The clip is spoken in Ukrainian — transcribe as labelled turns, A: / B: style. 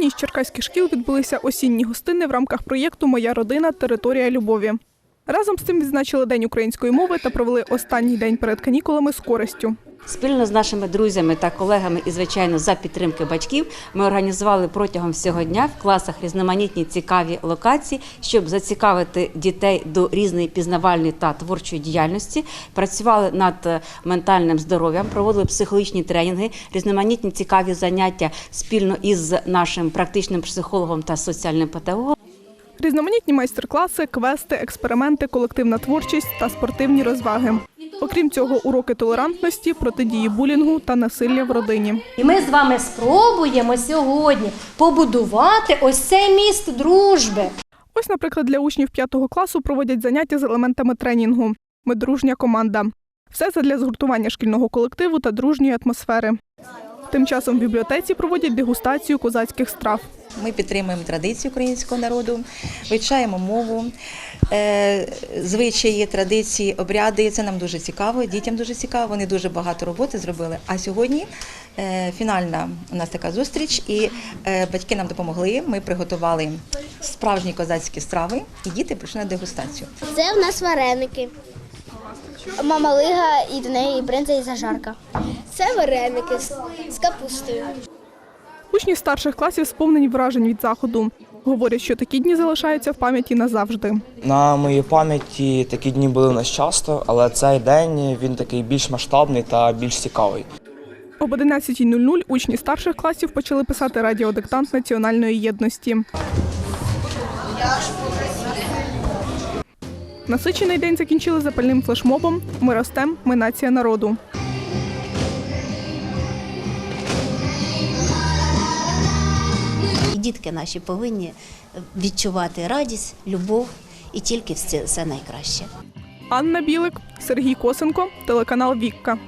A: одній з черкаських шкіл відбулися осінні гостини в рамках проєкту Моя родина територія любові. Разом з цим відзначили День української мови та провели останній день перед канікулами з користю.
B: Спільно з нашими друзями та колегами, і звичайно, за підтримки батьків, ми організували протягом всього дня в класах різноманітні цікаві локації, щоб зацікавити дітей до різної пізнавальної та творчої діяльності. Працювали над е, ментальним здоров'ям, проводили психологічні тренінги, різноманітні цікаві заняття спільно із нашим практичним психологом та соціальним педагогом.
A: Різноманітні майстер-класи, квести, експерименти, колективна творчість та спортивні розваги. Окрім цього, уроки толерантності, протидії булінгу та насилля в родині.
C: І ми з вами спробуємо сьогодні побудувати ось цей міст дружби.
A: Ось, наприклад, для учнів 5 класу проводять заняття з елементами тренінгу. Ми дружня команда. Все задля згуртування шкільного колективу та дружньої атмосфери. Тим часом в бібліотеці проводять дегустацію козацьких страв.
D: Ми підтримуємо традиції українського народу, вивчаємо мову, е, звичаї, традиції, обряди. Це нам дуже цікаво, дітям дуже цікаво. Вони дуже багато роботи зробили. А сьогодні е, фінальна у нас така зустріч, і е, батьки нам допомогли. Ми приготували справжні козацькі страви, і діти прийшли на дегустацію.
E: Це в нас вареники. Мама лига і до неї бринза і зажарка. Це вареники з, з капустою.
A: Учні старших класів сповнені вражень від заходу. Говорять, що такі дні залишаються в пам'яті назавжди.
F: На моїй пам'яті такі дні були у нас часто, але цей день він такий більш масштабний та більш цікавий.
A: Об 11.00 учні старших класів почали писати радіодиктант національної єдності. Насичений день закінчили запальним флешмобом Ми ростем, ми нація народу.
G: Дітки наші повинні відчувати радість, любов і тільки все, найкраще.
A: Анна Білик, Сергій Косенко, телеканал Вікка.